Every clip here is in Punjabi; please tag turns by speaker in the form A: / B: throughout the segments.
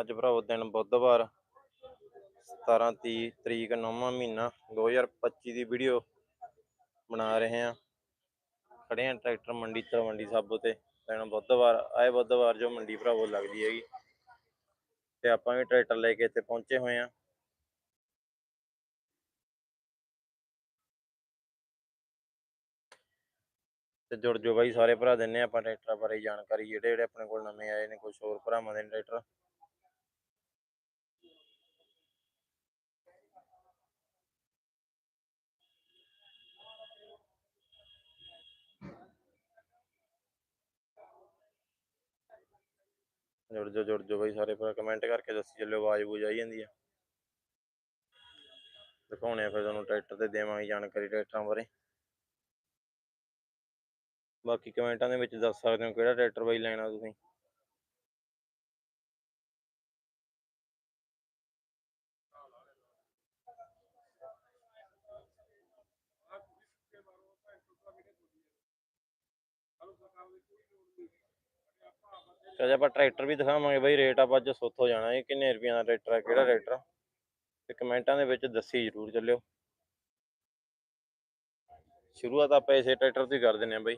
A: ਅੱਜ ਭਰਾਵੋ ਦਿਨ ਬੁੱਧਵਾਰ 17 ਤੀਹ ਤਰੀਕ, ਨੌਵਾਂ ਮਹੀਨਾ 2025 ਦੀ ਵੀਡੀਓ ਬਣਾ ਰਹੇ ਹਾਂ। ਖੜੇ ਹਾਂ ਟਰੈਕਟਰ ਮੰਡੀ ਤਲਵੰਡੀ ਸਾਬੋ ਤੇ। ਦਿਨ ਬੁੱਧਵਾਰ, ਆਏ ਬੁੱਧਵਾਰ ਜੋ ਮੰਡੀ ਭਰਾਵੋ ਲੱਗਦੀ ਹੈਗੀ। ਤੇ ਆਪਾਂ ਵੀ ਟਰੈਕਟਰ ਲੈ ਕੇ ਇੱਥੇ ਪਹੁੰਚੇ ਹੋਏ ਹਾਂ। ਤੇ ਜੁੜ ਜੋ ਬਾਈ, ਸਾਰੇ ਭਰਾ ਦਿੰਨੇ ਆਪਾਂ ਟਰੈਕਟਰਾਂ ਬਾਰੇ ਜਾਣਕਾਰੀ। ਜਿਹੜੇ ਜਿਹੜੇ ਆਪਣੇ ਕੋਲ ਨਵੇਂ ਆਏ ਨੇ ਕੁਝ ਹੋਰ ਭਰਾਵਾਂ ਦੇ ਟਰੈਕਟਰ। ਜੁੜ ਜੋ ਜੁੜ ਜੋ ਬਾਈ, ਸਾਰੇ ਭਰਾ ਕਮੈਂਟ ਕਰਕੇ ਦੱਸੀ ਚੱਲਿਓ, ਆਵਾਜ਼ ਬੂਝ ਆਈ ਜਾਂਦੀ ਆ। ਦਿਖਾਉਣੇ ਆ ਫਿਰ ਤੁਹਾਨੂੰ ਟਰੈਕਟਰ ਤੇ ਦੇਵਾਂਗੇ ਜਾਣਕਾਰੀ ਟਰੈਕਟਰਾਂ ਬਾਰੇ। ਬਾਕੀ ਕਮੈਂਟਾਂ ਦੇ ਵਿੱਚ ਦੱਸ ਸਕਦੇ ਹੋ ਕਿਹੜਾ ਟਰੈਕਟਰ ਬਾਈ ਲੈਣਾ ਤੁਸੀਂ। ਤੇ ਜੇ ਆਪਾਂ ਟਰੈਕਟਰ ਵੀ ਦਿਖਾਵਾਂਗੇ ਬਾਈ, ਰੇਟ ਆਪਾਂ ਅੱਜ ਸੁੱਤ ਜਾਣਾ ਇਹ ਕਿੰਨੇ ਰੁਪਈਆਂ ਦਾ ਟਰੈਕਟਰ ਹੈ ਕਿਹੜਾ ਟਰੈਕਟਰ ਤੇ ਕਮੈਂਟਾਂ ਦੇ ਵਿੱਚ ਦੱਸੀ ਜ਼ਰੂਰ ਚੱਲਿਓ। ਸ਼ੁਰੂਆਤ ਆਪਾਂ ਇਸੇ ਟਰੈਕਟਰ ਤੋਂ ਕਰ ਦਿੰਨੇ ਆ ਬਾਈ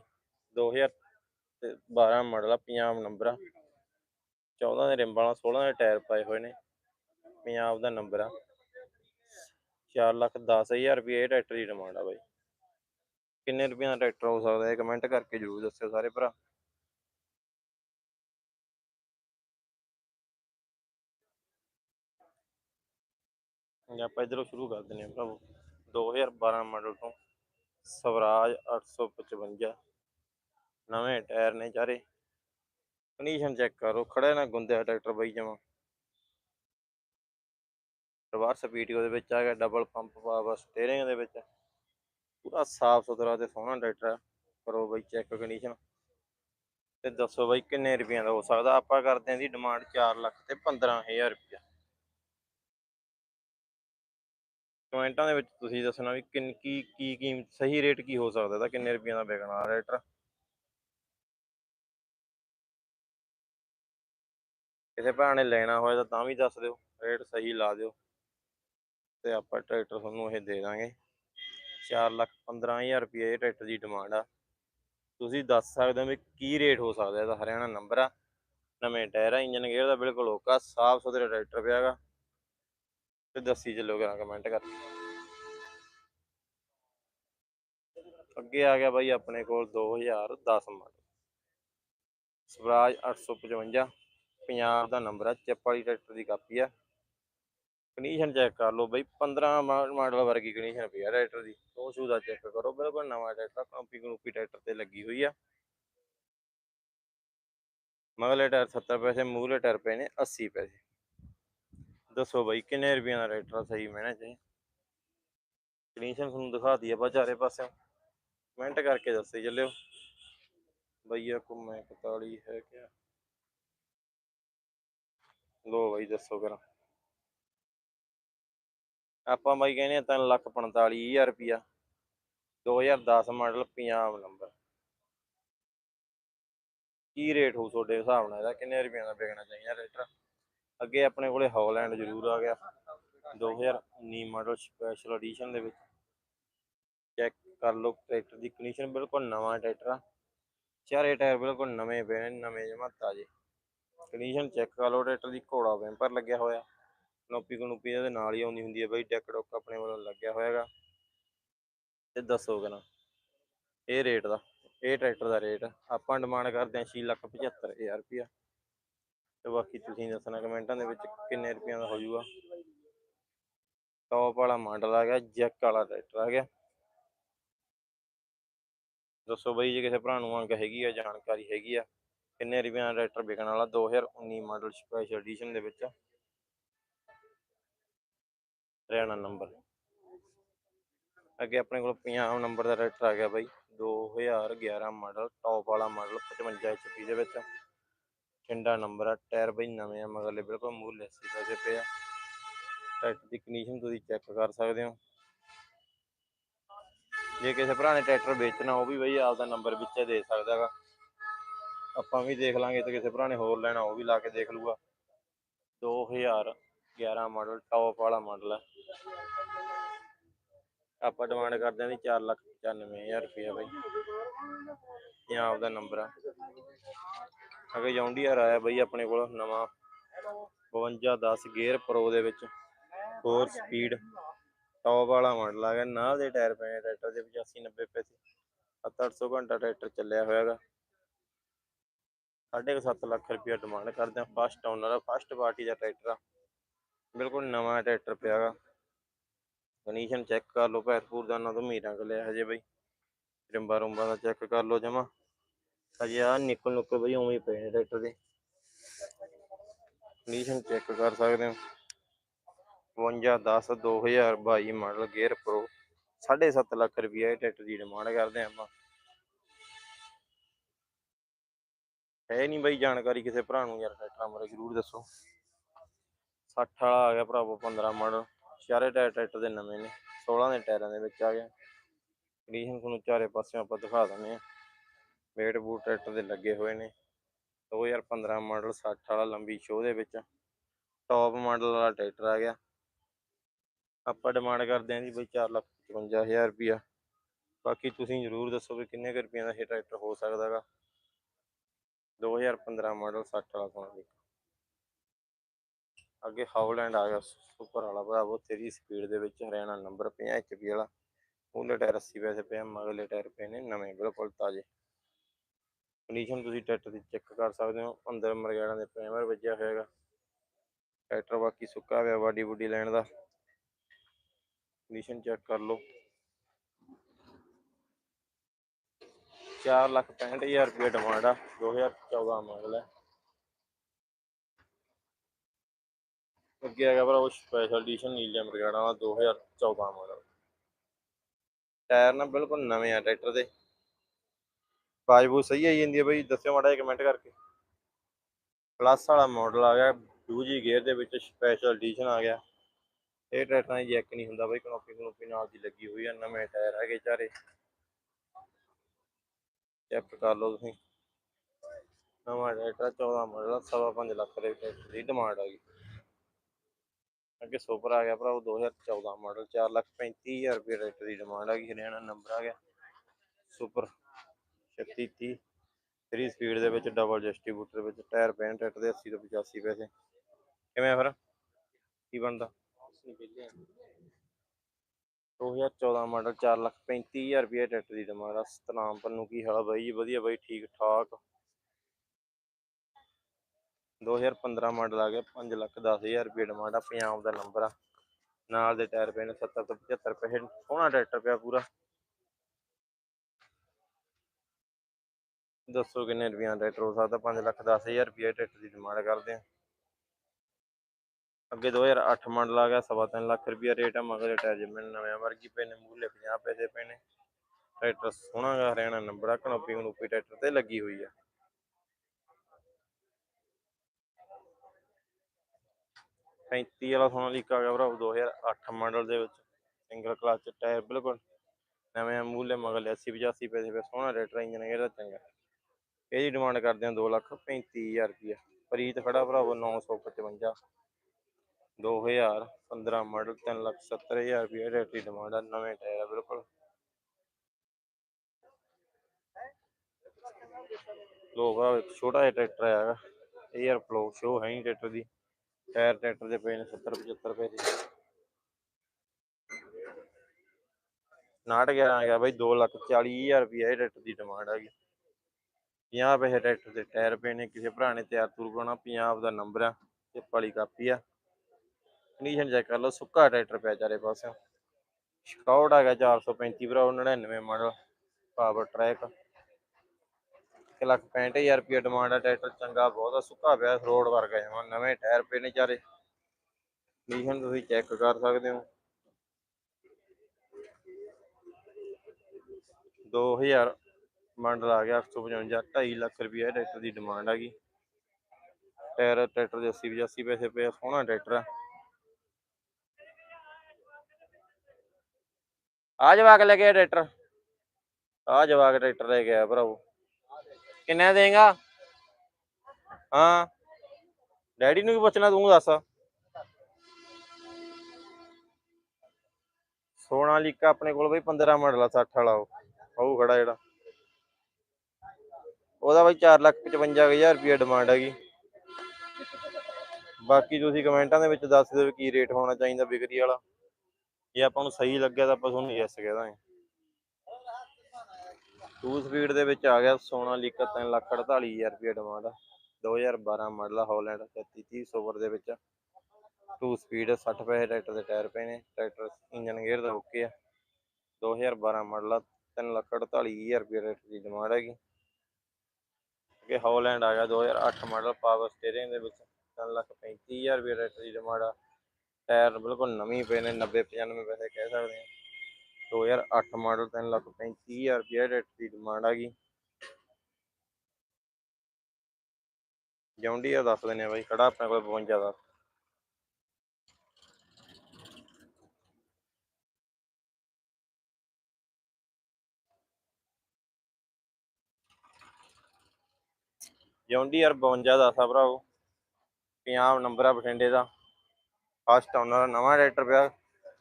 A: 2012 ਮਾਡਲ ਆ, ਪੰਜਾਬ ਨੰਬਰ ਆ। 14 ਦੇ ਰਿੰਮ ਵਾਲਾ 16 ਦੇ ਟਾਇਰ ਪਾਏ ਹੋਏ ਨੇ, ਪੰਜਾਬ ਦਾ ਨੰਬਰ ਆ। 4 ਲੱਖ 10000 ਰੁਪਏ ਇਹ ਟਰੈਕਟਰ ਦੀ ਡਿਮਾਂਡ ਆ ਬਾਈ। ਕਿੰਨੇ ਰੁਪਏ ਦਾ ਟਰੈਕਟਰ ਹੋ ਸਕਦਾ ਹੈ ਕਮੈਂਟ ਕਰਕੇ ਜਰੂਰ ਦੱਸਿਓ ਸਾਰੇ ਭਰਾ। ਆਪਾਂ ਇਧਰੋਂ ਸ਼ੁਰੂ ਕਰ ਦਿੰਦੇ ਹਾਂ ਭਰਾਵੋ। 2012 ਮਾਡਲ ਤੋਂ ਸਵਰਾਜ 855 ਨਵੇਂ ਟਾਇਰ ਨੇ ਚਾਰੇ। ਕੰਡੀਸ਼ਨ ਚੈੱਕ ਕਰੋ ਖੜਾ ਨਾ ਗੁੰਦਿਆ ਟਰੈਕਟਰ ਬਈ ਜਮਾ। ਰਿਵਰਸ ਪੀਟੀਓ ਦੇ ਵਿੱਚ ਆ ਗਿਆ ਡਬਲ ਪੰਪ ਪਾਵਰ ਸਟੀਅਰਿੰਗ ਦੇ ਵਿੱਚ। ਪੂਰਾ ਸਾਫ਼ ਸੁਥਰਾ ਤੇ ਸੋਹਣਾ ਟਰੈਕਟਰ ਕਰੋ ਬਈ ਚੈੱਕ ਕੰਡੀਸ਼ਨ ਤੇ ਦੱਸੋ ਬਾਈ ਕਿੰਨੇ ਰੁਪਈਆਂ ਦਾ ਹੋ ਸਕਦਾ? ਆਪਾਂ ਕਰਦੇ ਆਂ ਦੀ ਡਿਮਾਂਡ 4 ਲੱਖ ਤੇ 15000 ਰੁਪਇਆ ਕਮੈਂਟਾਂ ਦੇ ਵਿੱਚ ਤੁਸੀਂ ਦੱਸਣਾ ਵੀ ਕਿੰਨ, ਕੀ ਕੀ ਕੀਮਤ, ਸਹੀ ਰੇਟ ਕੀ ਹੋ ਸਕਦਾ ਇਹਦਾ, ਕਿੰਨੇ ਰੁਪਈਆਂ ਦਾ ਵਿਕਣਾ ਟਰੈਕਟਰ ਕਿਸੇ ਭਰਾ ਨੇ ਲੈਣਾ ਹੋਇਆ ਤਾਂ ਤਾਂ ਵੀ ਦੱਸ ਦਿਓ, ਰੇਟ ਸਹੀ ਲਾ ਦਿਓ। ਤੇ ਆਪਾਂ ਟਰੈਕਟਰ ਤੁਹਾਨੂੰ ਇਹ ਦੇ ਦਾਂਗੇ। 4 ਲੱਖ 15000 ਰੁਪਏ ਇਹ ਟਰੈਕਟਰ ਦੀ ਡਿਮਾਂਡ ਆ। ਤੁਸੀਂ ਦੱਸ ਸਕਦੇ ਹੋ ਵੀ ਕੀ ਰੇਟ ਹੋ ਸਕਦਾ ਇਹਦਾ, ਹਰਿਆਣਾ ਨੰਬਰ ਆ। ਨਵੇਂ ਟਾਇਰ ਆ ਇੰਜਨ ਗੇਅਰ ਦਾ ਬਿਲਕੁਲ ਓਕਾ ਸਾਫ਼ ਸੁਥਰਾ ਟਰੈਕਟਰ ਪਿਆਗਾ ਤੇ ਦੱਸੀ ਚੱਲੋ ਕਰਾਂ ਕਮੈਂਟ ਕਰ ਅੱਗੇ ਆ ਗਿਆ ਬਾਈ ਆਪਣੇ ਕੋਲ 2010 ਮਾਡਲ। ਸਵਰਾਜ 855 ਪੰਜਾਬ ਦਾ ਨੰਬਰ ਆ, ਚਿੱਪ ਵਾਲੀ ਟਰੈਕਟਰ ਦੀ ਕਾਪੀ ਆ। ਕੰਡੀਸ਼ਨ ਚੈੱਕ ਕਰ ਲਓ ਬਈ 15 ਮਾਡਲ ਵਰਗੀ ਕੰਡੀਸ਼ਨ ਪਈ ਆ ਟਰੈਕਟਰ ਦੀ। ਉਹ ਸ਼ੂ ਦਾ ਚੈੱਕ ਕਰੋ, ਬਿਲਕੁਲ ਨਵਾਂ ਟਰੈਕਟਰ ਕੰਪੀ ਕਨੂਪੀ ਟਰੈਕਟਰ ਤੇ ਲੱਗੀ ਹੋਈ ਆ। ਮਗਲੇ ਟਾਇਰ 70 ਪੈਸੇ ਮੂਹਰੇ ਟਾਇਰ ਪਏ ਨੇ 80 ਪੈਸੇ। ਦੱਸੋ ਬਾਈ, ਕਿੰਨੇ ਰੁਪਈਆਂ ਦਾ ਟਰੈਕਟਰ ਸਹੀ ਮੈਨੇ ਚਾਹੀ ਕੰਡੀਸ਼ਨ ਤੁਹਾਨੂੰ ਦਿਖਾਤੀ ਆਪਾਂ ਚਾਰੇ ਪਾਸਿਓਂ। ਕਮੈਂਟ ਕਰਕੇ ਦੱਸੇ ਚੱਲਿਓ। ਬਈਆ ਘੁੰਮੇ 41 ਹੈ ਕਿਆ? ਲੋ ਬਾਈ ਦੱਸੋ ਕਰਾਂ ਆਪਾਂ ਬਾਈ ਕਹਿੰਦੇ ਆ 3 ਲੱਖ 45000 ਰੁਪਿਆ 2010 ਮਾਡਲ ਪੰਜਾਬ ਨੰਬਰ ਕੀ ਰੇਟ ਹੋ ਤੁਹਾਡੇ ਹਿਸਾਬ ਨਾਲ ਇਹਦਾ? ਕਿੰਨੇ ਰੁਪਈਆਂ ਦਾ ਵਿਕਣਾ ਚਾਹੀਦਾ ਟਰੈਕਟਰ? ਅੱਗੇ ਆਪਣੇ ਕੋਲੇ ਹੌਲੈਂਡ ਜ਼ਰੂਰ ਆ ਗਿਆ। 2019 ਮਾਡਲ ਸਪੈਸ਼ਲ ਐਡੀਸ਼ਨ ਦੇ ਵਿੱਚ। ਚੈੱਕ ਕਰ ਲਓ, ਟਰੈਕਟਰ ਦੀ ਕੰਡੀਸ਼ਨ ਬਿਲਕੁਲ ਨਵਾਂ ਟਰੈਕਟਰ ਆ। ਚਾਰੇ ਟਾਇਰ ਬਿਲਕੁਲ ਨਵੇਂ ਪਏ ਨੇ, ਨਵੇਂ ਜਮਾ ਤਾਜ਼ੇ। ਕੰਡੀਸ਼ਨ ਚੈੱਕ ਕਰ ਲਓ, ਟਰੈਕਟਰ ਦੀ ਘੋੜਾ ਵੈਂਪਰ ਲੱਗਿਆ ਹੋਇਆ। ਕਨੋਪੀ ਕਨੂਪੀ ਇਹਦੇ ਨਾਲ ਹੀ ਆਉਂਦੀ ਹੁੰਦੀ ਹੈ ਬਈ, ਡੈਕ ਡੁੱਕ ਆਪਣੇ ਵੱਲੋਂ ਲੱਗਿਆ ਹੋਇਆਗਾ। ਤੇ ਦੱਸੋ ਕਿਨਾ ਇਹ ਰੇਟ ਦਾ, ਇਹ ਟਰੈਕਟਰ ਦਾ ਰੇਟ ਆਪਾਂ ਡਿਮਾਂਡ ਕਰਦੇ ਹਾਂ 6 ਲੱਖ 75000 ਰੁਪਇਆ। ਤੇ ਬਾਕੀ ਤੁਸੀਂ ਦੱਸਣਾ ਕਮੈਂਟਾਂ ਦੇ ਵਿੱਚ ਕਿੰਨੇ ਰੁਪਈਆਂ ਦਾ ਹੋ ਜਾਊਗਾ ਟੌਪ ਵਾਲਾ ਮਾਡਲ ਆ ਗਿਆ ਜੈਕ ਵਾਲਾ ਟਰੈਕਟਰ ਆ ਗਿਆ। ਦੱਸੋ ਬਈ ਜੇ ਕਿਸੇ ਭਰਾ ਨੂੰ ਮੰਗ ਹੈਗੀ ਆ, ਜਾਣਕਾਰੀ ਹੈਗੀ ਆ, ਕਿੰਨੇ ਰੁਪਈਆਂ ਦਾ ਟਰੈਕਟਰ ਵਿਕਣ ਵਾਲਾ 2019 ਮਾਡਲ ਸਪੈਸ਼ਲ ਐਡੀਸ਼ਨ ਦੇ ਵਿੱਚ। ਹਰਿਆਣਾ ਨੰਬਰ ਅੱਗੇ ਆਪਣੇ ਕੋਲ ਪੰਜਾਬ ਨੰਬਰ ਦਾ ਟਰੈਕਟਰ ਆ ਗਿਆ ਬਾਈ 2011 ਮਾਡਲ ਟੌਪ ਵਾਲਾ ਮਾਡਲ 55 HP ਦੇ ਵਿੱਚ। ਠੰਡਾ ਨੰਬਰ ਆ, ਟਾਇਰ ਬਈ ਨਵੇਂ ਆ, ਮਗਰਲੇ ਬਿਲਕੁਲ ਮੂਹਰੇ 80 ਪੈਸੇ ਪਏ ਟਰੈਕਟਰ ਦੀ ਕੰਡੀਸ਼ਨ ਤੁਸੀਂ ਚੈੱਕ ਕਰ ਸਕਦੇ ਹੋ। ਜੇ ਕਿਸੇ ਭਰਾ ਨੇ ਟਰੈਕਟਰ ਵੇਚਣਾ, ਉਹ ਵੀ ਬਈ ਆਪਦਾ ਨੰਬਰ ਵਿੱਚੇ ਦੇ ਸਕਦਾ ਹੈਗਾ ਆਪਾਂ ਵੀ ਦੇਖ ਲਾਂਗੇ, ਤੇ ਕਿਸੇ ਭਰਾ ਨੇ ਹੋਰ ਲੈਣਾ, ਉਹ ਵੀ ਲਾ ਕੇ ਦੇਖ ਲੂਗਾ 2011 ਮਾਡਲ ਟੌਪ ਵਾਲਾ ਮਾਡਲ ਹੈ ਆਪਾਂ ਡਿਮਾਂਡ ਕਰਦੇ ਹਾਂ ਦੀ 495000 ਰੁਪਇਆ ਬਾਈ। ਪੰਜਾਬ ਆਪਦਾ ਨੰਬਰ ਆ। ਅਗੇ ਜੌਂਡੀਆਰ ਆਇਆ ਬਈ ਆਪਣੇ ਕੋਲ ਨਵਾਂ 5210 ਗੇਅਰ ਪ੍ਰੋ ਦੇ ਵਿੱਚ 4 ਸਪੀਡ ਟੌਪ ਵਾਲਾ ਮਾਡਲ ਆ ਗਿਆ, ਨਾਲ ਦੇ ਟਾਇਰ ਪਏ ਟਰੈਕਟਰ ਦੇ 85 90 ਪੈਸੇ 7-800 ਘੰਟਾ ਟਰੈਕਟਰ ਚੱਲਿਆ ਹੋਇਆਗਾ ਸਾਢੇ ਕੁ ਸੱਤ ਲੱਖ ਰੁਪਇਆ ਡਿਮਾਂਡ ਕਰਦੇ ਆ ਫਸਟ ਓਨਰ ਆ ਫਸਟ ਪਾਰਟੀ ਦਾ ਟਰੈਕਟਰ ਆ। ਬਿਲਕੁਲ ਨਵਾਂ ਟਰੈਕਟਰ ਪਿਆਗਾ ਕੰਡੀਸ਼ਨ ਚੈੱਕ ਕਰ ਲਓ, ਭੈਰਪੂਰ ਦਾ ਨਾ ਤੋਂ ਮੀਰਾਂ ਕੋ ਲਿਆ ਹਜੇ ਬਈ। ਰਿੰਬਾ ਰੁੰਬਾ ਦਾ ਚੈੱਕ ਕਰ ਲਓ ਜਮਾ। ਹਜੇ ਆ ਨਿਕਲ ਨੁਕਲ ਬਈ ਉਵੇਂ ਹੀ ਪਏ ਨੇ ਟਰੈਕਟਰ ਦੇ। ਕੰਡੀਸ਼ਨ ਚੈੱਕ ਕਰ ਸਕਦੇ ਹੋ। 52 10 2022 ਮਾਡਲ ਗੇਅਰ ਪ੍ਰੋ 7.5 ਲੱਖ ਰੁਪਇਆ ਇਹ ਟਰੈਕਟਰ ਦੀ ਡਿਮਾਂਡ ਕਰਦੇ ਆ ਆਪਾਂ। ਹੈ ਨਹੀਂ ਬਈ ਜਾਣਕਾਰੀ ਕਿਸੇ ਭਰਾ ਨੂੰ ਯਾਰ ਟਰੈਕਟਰਾਂ ਬਾਰੇ, ਜ਼ਰੂਰ ਦੱਸੋ। 60 ਵਾਲਾ ਆ ਗਿਆ ਭਰਾਵੋ 15 ਮਾਡਲ, ਚਾਰੇ ਟਾਇਰ ਟਰੈਕਟਰ ਦੇ ਨਵੇਂ ਨੇ 16 ਦੇ ਟਾਇਰਾਂ ਦੇ ਵਿੱਚ ਆ ਗਿਆ। ਕੰਡੀਸ਼ਨ ਤੁਹਾਨੂੰ ਚਾਰੇ ਪਾਸਿਓਂ ਆਪਾਂ ਦਿਖਾ ਦਿੰਦੇ ਆ ਵੇਟ ਬੂਟ ਟਰੈਕਟਰ ਦੇ ਲੱਗੇ ਹੋਏ ਨੇ। 2015 ਮਾਡਲ 60 ਵਾਲਾ ਲੰਬੀ ਸ਼ੋਅ ਦੇ ਵਿੱਚ ਟੌਪ ਮਾਡਲ ਵਾਲਾ ਟਰੈਕਟਰ ਆ ਗਿਆ। ਆਪਾਂ ਡਿਮਾਂਡ ਕਰਦੇ ਹਾਂ ਜੀ ਬਈ 455000 ਰੁਪਿਆ ਬਾਕੀ ਤੁਸੀਂ ਜ਼ਰੂਰ ਦੱਸੋ ਵੀ ਕਿੰਨੇ ਕੁ ਰੁਪਈਆਂ ਦਾ ਇਹ ਟਰੈਕਟਰ ਹੋ ਸਕਦਾਗਾ 2015 ਮਾਡਲ 60 ਵਾਲਾ ਸੋਨਾਲੀਕਾ ਅੱਗੇ ਹਾਉਲੈਂਡ ਆ ਗਿਆ ਸੁਪਰ ਵਾਲਾ, ਭਰਾਵੋ, ਤੇਰੀ ਸਪੀਡ ਦੇ ਵਿੱਚ ਹਰਿਆਣਾ ਨੰਬਰ 50 HP ਵਾਲਾ। ਉਹਲੇ ਟਾਇਰ 80 ਪੈਸੇ ਪਏ ਮਗਲੇ ਟਾਇਰ ਪਏ ਨੇ, ਨਵੇਂ, ਬਿਲਕੁਲ ਤਾਜ਼ੇ। ਕੰਡੀਸ਼ਨ ਤੁਸੀਂ ਟਰੈਕਟਰ ਦੀ ਚੈੱਕ ਕਰ ਸਕਦੇ ਹੋ, ਅੰਦਰ ਮਰਗਾੜਾਂ ਦੇ ਪ੍ਰਾਈਮਰ ਵੱਜਿਆ ਹੋਇਆਗਾ ਟਰੈਕਟਰ ਬਾਕੀ ਸੁੱਕਾ ਹੋਇਆ ਵਾਡੀ ਵੁੱਡੀ ਲੈਣ ਦਾ। ਕੰਡੀਸ਼ਨ ਚੈੱਕ ਕਰ ਲਓ। 4 ਲੱਖ 65000 ਰੁਪਏ ਡਿਮਾਂਡ ਆ 2014 ਮਾਡਲ ਹੈ ਅੱਗੇ ਹੈਗਾ ਭਰਾ, ਉਹ ਸਪੈਸ਼ਲ ਐਡੀਸ਼ਨ ਨੀਲੇ ਮਰਗਾੜਾ ਵਾਲਾ 2014 ਮਾਡਲ ਟਾਇਰ ਨਾ ਬਿਲਕੁਲ ਨਵੇਂ ਆ ਟਰੈਕਟਰ ਦੇ। ਬਾਜਬੂ ਸਹੀ ਆਈ ਜਾਂਦੀ ਹੈ ਬਈ? ਦੱਸਿਓ ਮਾੜਾ ਜਿਹਾ ਕਮੈਂਟ ਕਰਕੇ। ਪਲੱਸ ਵਾਲਾ ਮਾਡਲ ਆ ਗਿਆ 2G ਗੇਅਰ ਦੇ ਵਿੱਚ ਸਪੈਸ਼ਲ ਐਡੀਸ਼ਨ ਆ ਗਿਆ। ਇਹ ਟਰੈਕਟਰਾਂ ਦੀ ਜੈਕ ਨਹੀਂ ਹੁੰਦਾ ਬਈ, ਕਨੋਪੀ ਕਨੋਪੀ ਨਾਲ ਦੀ ਲੱਗੀ ਹੋਈ ਆ, ਨਵੇਂ ਟਾਇਰ ਹੈਗੇ ਚਾਰੇ। ਚੈੱਕ ਕਰ ਲਓ ਤੁਸੀਂ। ਨਵਾਂ ਟਰੈਕਟਰ 14 ਮਾਡਲ ਸਵਾ ਪੰਜ ਲੱਖ ਦੇ ਟਰੈਕਟਰ ਦੀ ਡਿਮਾਂਡ ਆ ਗਈ। ਅੱਗੇ ਸੁਪਰ ਆ ਗਿਆ ਭਰਾ 2014 ਮਾਡਲ 4 ਲੱਖ 35000 ਰੁਪਏ ਟਰੈਕਟਰ ਦੀ ਡਿਮਾਂਡ ਆ ਗਈ, ਹਰਿਆਣਾ ਨੰਬਰ ਆ ਗਿਆ। ਸੁਪਰ 36 30 3 ਸਪੀਡ ਦੇ ਵਿੱਚ ਡਬਲ ਡਿਸਟ੍ਰੀਬਿਊਟਰ ਵਿੱਚ ਟਾਇਰ ਪੈਣ ਟਰੈਕਟਰ ਦੇ 80 ਤੋਂ 85 ਪੈਸੇ। ਕਿਵੇਂ ਆ ਫਿਰ? ਕੀ ਬਣਦਾ? 2014 ਮਾਡਲ 4 ਲੱਖ 35000 ਰੁਪਏ ਟਰੈਕਟਰ ਦੀ ਡਿਮਾਂਡ ਆ ਸਤਨਾਮ ਪੰਨੂ ਕੀ ਹਾਲ ਬਾਈ? ਜੀ ਵਧੀਆ ਬਾਈ, ਠੀਕ ਠਾਕ। 2015 ਮਾਡਲ ਆ ਗਿਆ 5 ਲੱਖ 10000 ਰੁਪਏ ਡਿਮਾਂਡ ਆ ਪੰਜਾਬ ਦਾ ਨੰਬਰ ਆ। ਨਾਲ ਦੇ ਟਾਇਰ ਪਏ ਨੇ 70 ਤੋਂ 75 ਪੈਸੇ, ਸੋਹਣਾ ਟਰੈਕਟਰ ਪਿਆ ਪੂਰਾ। ਦੱਸੋ ਕਿੰਨੇ ਰੁਪਈਆ ਦਾ ਟਰੈਕਟਰ? ਹੋ ਸਕਦਾ 5 ਲੱਖ 10000 ਰੁਪਏ ਟਰੈਕਟਰ ਦੀ ਡਿਮਾਂਡ ਕਰਦੇ ਆ। ਅੱਗੇ 2008 ਮਾਡਲ ਆ ਗਿਆ ਸਵਾ ਤਿੰਨ ਲੱਖ ਰੁਪਏ ਰੇਟ ਆ ਮਗਰ ਟਾਇਰ ਨਵੇਂ ਵਰਗੀ ਪਏ ਨੇ ਮੂਲੇ 50 ਪੈਸੇ ਪਏ ਨੇ। ਟਰੈਕਟਰ ਸੋਹਣਾ ਗਾ ਹਰਿਆਣਾ ਨੰਬਰ ਆ ਕਨੋਪੀ ਕਨੂਪੀ ਟਰੈਕਟਰ ਤੇ ਲੱਗੀ ਹੋਈ ਆ। ਪੈਂਤੀ ਵਾਲਾ ਸੋਨਾਲੀਕਾ ਆ ਗਿਆ ਭਰਾ 2008 ਮਾਡਲ ਦੇ ਵਿੱਚ। ਸਿੰਗਲ ਕਲਚ ਟਾਇਰ ਬਿਲਕੁਲ ਨਵੇਂ ਆ, ਮੂਲੇ ਮਗਲ 80 85 ਪੈਸੇ ਪਏ ਸੋਹਣਾ ਟਰੈਕਟਰ ਇੰਜਨ ਇਹਦਾ ਚੰਗਾ। ਇਹਦੀ ਡਿਮਾਂਡ ਕਰਦੇ ਆ 2 ਲੱਖ 35000 ਰੁਪਇਆ ਪ੍ਰੀਤ ਖੜਾ ਭਰਾਵੋ 955 2015 ਮਾਡਲ 3 ਲੱਖ 70000 ਰੁਪਇਆ ਟਰੈਕਟਰ ਦੀ ਡਿਮਾਂਡ ਆ, ਨਵੇਂ ਟਾਇਰ ਆ ਬਿਲਕੁਲ। ਲੋ ਭਰਾ ਇੱਕ ਛੋਟਾ ਜਿਹਾ ਟਰੈਕਟਰ ਆਇਆ ਏਅਰ ਫਲੋ ਸ਼ੋ ਹੈ ਨਹੀਂ ਟਰੈਕਟਰ ਦੀ। ਟਾਇਰ ਟਰੈਕਟਰ ਦੇ ਪਏ ਨੇ 70 75 ਰੁਪਏ ਦੇ। ਨਾਟ ਗਿਆ ਆ ਗਿਆ ਬਾਈ 2 ਲੱਖ 40 ਹਜ਼ਾਰ ਰੁਪਏ ਇਹ ਟਰੈਕਟਰ ਦੀ ਡਿਮਾਂਡ ਹੈਗੀ 50 ਪੈਸੇ ਟਰੈਕਟਰ ਦੇ ਟਾਇਰ ਪਏ ਨੇ, ਕਿਸੇ ਭਰਾ ਨੇ ਤਿਆਰ ਤੁਰ ਕਰਾਉਣਾ ਪੰਜਾਬ ਦਾ ਨੰਬਰ ਆ ਤੇ ਵਾਲੀ ਕਾਪੀ ਆ। ਕੰਡੀਸ਼ਨ ਚੈੱਕ ਕਰ ਲਓ, ਸੁੱਕਾ ਟਰੈਕਟਰ ਪਿਆ ਚਾਰੇ ਪਾਸਿਓਂ। ਸਕਾਉਟ ਆ ਗਿਆ 435 ਭਰਾ 99 ਮਾਡਲ ਪਾਵਰ ਟਰੈਕ 1 ਲੱਖ 65000 ਰੁਪਏ ਡਿਮਾਂਡ ਆ ਟਰੈਕਟਰ, ਚੰਗਾ ਬਹੁਤ ਆ, ਸੁੱਕਾ ਪਿਆ ਰੋਡ ਵਰਗਾ ਜਮਾ ਨਵੇਂ ਟਾਇਰ ਪਏ ਨੇ ਚਾਰੇ। ਕੰਡੀਸ਼ਨ ਤੁਸੀਂ ਚੈੱਕ ਕਰ ਸਕਦੇ ਹੋ। 2000 ਮਾਡਲ ਆ ਗਿਆ 855 2.5 ਲੱਖ ਰੁਪਏ ਟਰੈਕਟਰ ਦੀ ਡਿਮਾਂਡ ਆ ਗਈ। ਟਾਇਰ, ਟਰੈਕਟਰ ਦੇ 80 85 ਪੈਸੇ ਪਏ ਸੋਹਣਾ ਟਰੈਕਟਰ ਆ। ਆ ਜਵਾਕ ਲੈ ਕੇ ਟਰੈਕਟਰ। ਆ ਜਵਾਕ ਟਰੈਕਟਰ ਲੈ ਕੇ ਆਇਆ ਭਰਾਵੋ। ਕਿੰਨੇ ਦੇਗਾ? ਹਾਂ। ਡੈਡੀ ਨੂੰ ਵੀ ਪੁੱਛਣਾ, ਤੂੰ ਦੱਸ। ਸੋਨਾਲੀਕਾ ਆਪਣੇ ਕੋਲ ਬਈ 15 ਮਾਡਲ ਆ 60 ਵਾਲਾ ਉਹ ਖੜਾ ਜਿਹੜਾ। ਉਹਦਾ ਬਈ 455000 ਰੁਪਏ ਡਿਮਾਂਡ ਹੈਗੀ। ਬਾਕੀ ਤੁਸੀਂ ਕਮੈਂਟਾਂ ਦੇ ਵਿੱਚ ਦੱਸ ਦਿਓ ਵੀ ਕੀ ਰੇਟ ਹੋਣਾ ਚਾਹੀਦਾ ਵਿਕਰੀ ਵਾਲਾ। ਜੇ ਆਪਾਂ ਨੂੰ ਸਹੀ ਲੱਗਿਆ ਤਾਂ ਆਪਾਂ ਤੁਹਾਨੂੰ ਯੈਸ ਕਹਿ ਦਾਂਗੇ। 2 ਸਪੀਡ ਦੇ ਵਿੱਚ ਆ ਗਿਆ ਸੋਨਾਲੀਕਾ 348000 ਰੁਪਏ ਡਿਮਾਂਡ ਆ 2012 ਮਾਡਲ ਆ ਹਾਲੈਂਡ 3330 ਸੁਪਰ ਦੇ ਵਿੱਚ। ਟੂ ਸਪੀਡ 60 ਪੈਸੇ ਟਰੈਕਟਰ ਦੇ ਟਾਇਰ ਪਏ ਨੇ। ਟਰੈਕਟਰ ਇੰਜਨ ਗੇਅਰ ਦਾ ਓਕੇ ਆ। 2012 ਮਾਡਲ ਆ 348000 ਰੁਪਏ ਟਰੈਕਟਰ ਦੀ ਡਿਮਾਂਡ ਹੈਗੀ। ਅੱਗੇ ਹਾਲੈਂਡ ਆ ਗਿਆ 2008 ਮਾਡਲ ਪਾਵਰ ਸਟੀਅਰਿੰਗ ਦੇ ਵਿੱਚ। 335000 ਰੁਪਏ ਟਰੈਕਟਰ ਦੀ ਡਿਮਾਂਡ ਆ ਟਾਇਰ ਬਿਲਕੁਲ ਨਵੇਂ ਪਏ ਨੇ 90 95 ਪੈਸੇ ਕਹਿ ਸਕਦੇ ਆ 2008 ਮਾਡਲ 335000 ਰੁਪਏ ਟਰੈਕਟਰ ਦੀ ਡਿਮਾਂਡ ਆ ਗਈ ਜੌਂਡੀਆ ਦੱਸ ਦਿੰਦੇ ਆ ਬਾਈ ਖੜਾ ਆਪਣੇ ਕੋਲ 52 ਦਾ ਜੌਂਡੀਆਰ 52 ਦਾ ਸਾ ਭਰਾਓ ਪੰਜਾਬ ਨੰਬਰ ਆ ਬਠਿੰਡੇ ਦਾ। ਫਸਟ ਓਨਰ ਨਵਾਂ ਟਰੈਕਟਰ ਪਿਆ।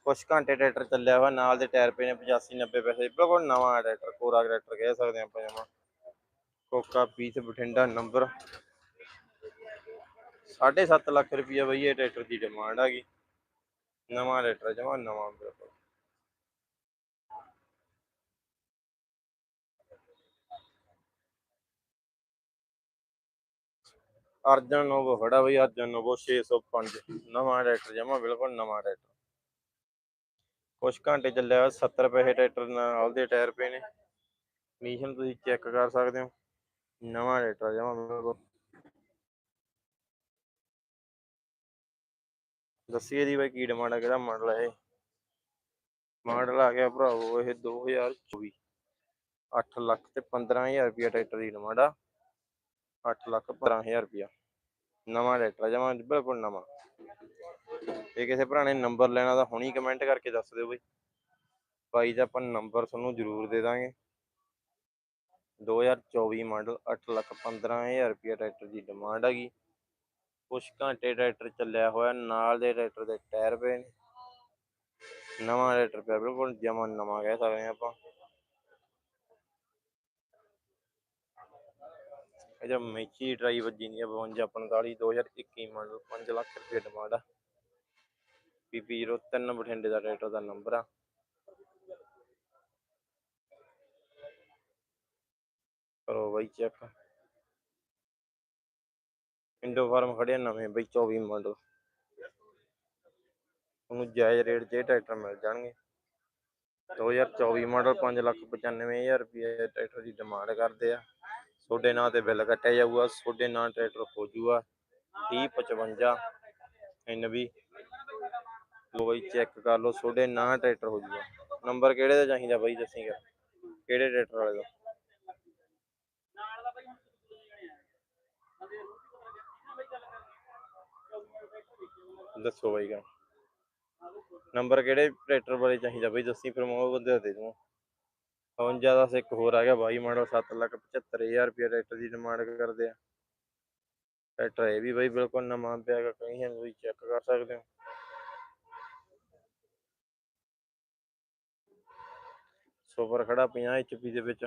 A: ਕੁਛ ਘੰਟੇ ਟਰੈਕਟਰ ਚੱਲਿਆ ਹੋਇਆ, ਨਾਲ ਦੇ ਟਾਇਰ ਪਏ ਨੇ 85 90 ਪੈਸੇ। ਬਿਲਕੁਲ ਨਵਾਂ ਟਰੈਕਟਰ ਕੋਰਾ ਟਰੈਕਟਰ ਕਹਿ ਸਕਦੇ ਹਾਂ ਆਪਾਂ ਜਮਾ। ਕੋਕਾ ਪੀਸ ਬਠਿੰਡਾ ਨੰਬਰ 7.5 ਲੱਖ ਰੁਪਈਆ ਬਈ ਇਹ ਟਰੈਕਟਰ ਦੀ ਡਿਮਾਂਡ ਹੈਗੀ ਨਵਾਂ ਟਰੈਕਟਰ ਜਮਾ ਨਵਾਂ। ਬਿਲਕੁਲ ਅਰਜਨ ਨੋਵੋ ਖੜਾ ਬਈ, ਅਰਜਨ ਨੋਵੋ 605 ਨਵਾਂ ਟਰੈਕਟਰ ਜਮਾ ਬਿਲਕੁਲ ਨਵਾਂ ਟਰੈਕਟਰ ਕੁਛ ਘੰਟੇ ਚੱਲਿਆ 70 ਪੈਸੇ ਟਰੈਕਟਰ ਨਾਲ ਦੇ ਟਾਇਰ ਪਏ ਨੇ। ਕੰਡੀਸ਼ਨ ਤੁਸੀਂ ਚੈੱਕ ਕਰ ਸਕਦੇ ਹੋ। ਨਵਾਂ ਟਰੈਕਟਰ ਜਮਾ ਬਿਲਕੁਲ। ਦੱਸੀਏ ਦੀ ਬਾਈ ਕੀ ਡਿਮਾਂਡ ਆ, ਕਿਹੜਾ ਮਾਡਲ ਹੈ ਇਹ? ਮਾਡਲ ਆ ਗਿਆ ਭਰਾਵੋ, ਇਹ 2024 8 ਲੱਖ ਤੇ 15000 ਰੁਪਿਆ ਟਰੈਕਟਰ ਦੀ ਡਿਮਾਂਡ ਆ। 8 ਲੱਖ 15000 ਰੁਪਿਆ ਨਵਾਂ ਟਰੈਕਟਰ ਜਮਾ ਬਿਲਕੁਲ ਨਵਾਂ। ਜੇ ਕਿਸੇ ਭਰਾ ਨੇ ਨੰਬਰ ਲੈਣਾ ਤਾਂ ਹੁਣੀ ਕਮੈਂਟ ਕਰਕੇ ਦੱਸ ਦਿਓ ਬਈ। ਬਾਈ ਦਾ ਆਪਾਂ ਨੰਬਰ ਤੁਹਾਨੂੰ ਜ਼ਰੂਰ ਦੇ ਦਾਂਗੇ। 2024 ਮਾਡਲ 8 ਲੱਖ 15000 ਰੁਪਿਆ ਟਰੈਕਟਰ ਦੀ ਡਿਮਾਂਡ ਹੈਗੀ ਕੁਛ ਘੰਟੇ ਟਰੈਕਟਰ ਚੱਲਿਆ ਹੋਇਆ, ਨਾਲ ਦੇ ਟਰੈਕਟਰ ਦੇ ਟਾਇਰ ਪਏ ਨੇ। ਨਵਾਂ ਟਰੈਕਟਰ ਪਿਆ, ਬਿਲਕੁਲ ਜਮਾ ਨਵਾਂ ਕਹਿ ਸਕਦੇ ਹਾਂ ਆਪਾਂ। ਇਹ ਜੋ ਮੈਚੀ ਡਰਾਈ ਵੱਜੀ ਨਹੀਂ 52 45 2021 ਮਾਡਲ 5 ਲੱਖ ਰੁਪਏ ਡਿਮਾਂਡ ਆ। ਪੀਪੀ 03 ਬਠਿੰਡੇ ਦਾ ਟਰੈਕਟਰ ਦਾ ਨੰਬਰ ਆ। ਕਰੋ ਬਾਈ ਚੈੱਕ ਇੰਡੋ ਫਾਰਮ ਖੜਿਆ ਨਵੇਂ ਬਈ 24 ਮਾਡਲ ਤੁਹਾਨੂੰ ਜਾਇਜ਼ ਰੇਟ 'ਚ ਇਹ ਟਰੈਕਟਰ ਮਿਲ ਜਾਣਗੇ। 2024 ਮਾਡਲ 5 ਲੱਖ 95000 ਰੁਪਏ ਟਰੈਕਟਰ ਦੀ ਡਿਮਾਂਡ ਕਰਦੇ ਆ। ਤੁਹਾਡੇ ਨਾਂ ਤੇ ਬਿੱਲ ਕੱਟਿਆ ਜਾਊਗਾ, ਤੁਹਾਡੇ ਨਾਂ ਟਰੈਕਟਰ ਹੋ ਜਾਊਗਾ 3055 ਐਨ ਲੋ ਬਈ ਚੈੱਕ ਕਰ ਲਓ, ਤੁਹਾਡੇ ਨਾਂ ਟਰੈਕਟਰ ਹੋ ਜਾਊਗਾ। ਨੰਬਰ ਕਿਹੜੇ ਦਾ ਚਾਹੀਦਾ ਬਾਈ ਦੱਸੀਗਾ ਕਿਹੜੇ ਟਰੈਕਟਰ ਵਾਲੇ ਦਾ? ਦੱਸੋ ਬਾਈ ਕਾ ਨੰਬਰ ਕਿਹੜੇ ਟਰੈਕਟਰ ਬਾਰੇ ਚਾਹੀਦਾ ਬਈ, ਦੱਸੀ, ਫਿਰ ਮੈਂ ਉਹ ਬੰਦੇ ਦਾ ਦੇ ਦੂੰਗਾ। ਹੁਣ ਜ਼ਿਆਦਾ ਇੱਕ ਹੋਰ ਆ ਗਿਆ 22 ਮਾਡਲ 7 ਲੱਖ 75000 ਰੁਪਏ ਟਰੈਕਟਰ ਦੀ ਡਿਮਾਂਡ ਕਰਦੇ ਆ। ਟਰੈਕਟਰ ਇਹ ਵੀ ਬਾਈ ਬਿਲਕੁਲ ਨਵਾਂ ਪਿਆ ਹੈਗਾ ਕਹੀਂ ਤੁਸੀਂ ਚੈੱਕ ਕਰ ਸਕਦੇ ਹੋ। ਸੁਪਰ ਖੜਾ 50 HP ਦੇ ਵਿੱਚ।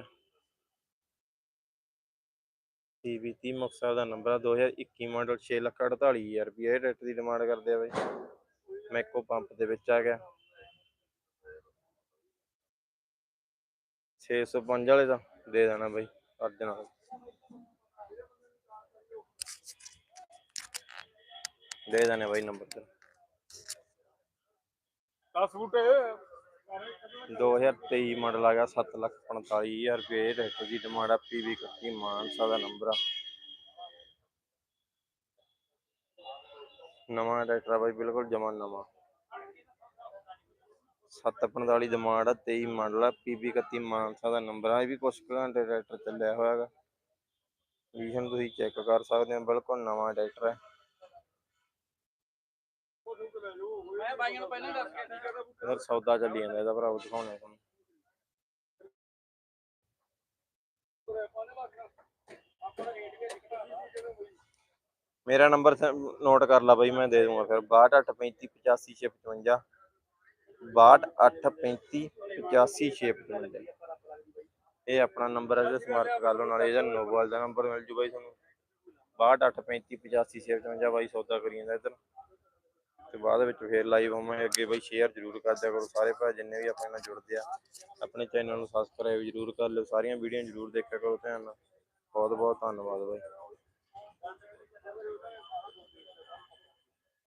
A: ਟੀਵੀ 30 ਮੁਕਤਸਰ ਦਾ ਨੰਬਰ ਆ 2021 ਮਾਡਲ 6 ਲੱਖ 48000 ਰੁਪਏ ਇਹ ਟਰੈਕਟਰ ਦੀ ਡਿਮਾਂਡ ਕਰਦੇ ਆ ਬਾਈ। ਮੈਕੋ ਪੰਪ ਦੇ ਵਿੱਚ ਆ ਗਿਆ। 605 ਵਾਲੇ ਦਾ ਦੇ ਦੇਣਾ ਬਾਈ ਅਰਜਨ ਨਾਲ। ਦੇ ਦੇਣੇ ਬਾਈ ਨੰਬਰ ਤੇ।
B: 10 ਬੂਟੇ।
A: 2023 ਮਾਡਲ ਆ ਗਿਆ 7 ਲੱਖ 45000 ਰੁਪਏ ਟਰੈਕਟਰ ਦੀ ਡਿਮਾਂਡ ਆ ਪੀਵੀ 31 ਮਾਨਸਾ ਦਾ ਨੰਬਰ ਆ। ਨਵਾਂ ਟਰੈਕਟਰ ਆ ਬਾਈ ਬਿਲਕੁਲ ਜਮਾ ਨਵਾਂ। 745 ਡਿਮਾਂਡ ਆ 23 ਮਾਡਲ ਆ ਪੀਬੀ 31 ਮਾਨਸਾ ਦਾ ਨੰਬਰ ਆ। ਇਹ ਵੀ ਕੁਛ ਘੰਟੇ ਟਰੈਕਟਰ ਚੱਲਿਆ ਹੋਇਆ ਹੈਗਾ। ਕੰਡੀਸ਼ਨ ਤੁਸੀਂ ਚੈੱਕ ਕਰ ਸਕਦੇ ਹੋ, ਬਿਲਕੁਲ ਨਵਾਂ ਟਰੈਕਟਰ ਹੈ
B: ਮੈਂ ਬਾਈਆਂ ਨੂੰ ਪਹਿਲਾਂ ਦੱਸ ਕੇ
A: ਇਹਦਾ ਸੌਦਾ ਚੱਲੀ ਜਾਂਦਾ, ਇਹਦਾ ਭਰਾਓ ਦਿਖਾਉਣਾ ਤੁਹਾਨੂੰ। ਮੇਰਾ ਨੰਬਰ ਨੋਟ ਕਰ ਲਾ ਬਈ, ਮੈਂ ਦੇ ਦੂੰਗਾ ਫਿਰ। 6285585655 6285585655 ਇਹ ਆਪਣਾ ਨੰਬਰ ਹੈ ਜੇ ਸਮਾਰਟ ਕਰ ਲਓ ਨਾਲੇ ਇਹਦਾ ਨੋਬਲ ਦਾ ਨੰਬਰ ਮਿਲ ਜੂ ਬਾਈ ਤੁਹਾਨੂੰ। 6285585655 ਬਾਈ ਸੌਦਾ ਕਰੀ ਜਾਂਦਾ ਇੱਧਰ। ਤੇ ਬਾਅਦ ਵਿੱਚ ਫੇਰ ਲਾਈਵ ਹੋਵਾਂਗੇ ਅੱਗੇ ਬਾਈ ਸ਼ੇਅਰ ਜ਼ਰੂਰ ਕਰ ਦਿਆ ਕਰੋ ਸਾਰੇ ਭਰਾ, ਜਿੰਨੇ ਵੀ ਆਪਣੇ ਨਾਲ ਜੁੜਦੇ ਆ। ਆਪਣੇ ਚੈਨਲ ਨੂੰ ਸਬਸਕ੍ਰਾਈਬ ਜ਼ਰੂਰ ਕਰ ਲਿਓ, ਸਾਰੀਆਂ ਵੀਡੀਓ ਜ਼ਰੂਰ ਦੇਖਿਆ ਕਰੋ, ਧਿਆਨ ਨਾਲ। ਬਹੁਤ ਬਹੁਤ ਧੰਨਵਾਦ ਬਾਈ।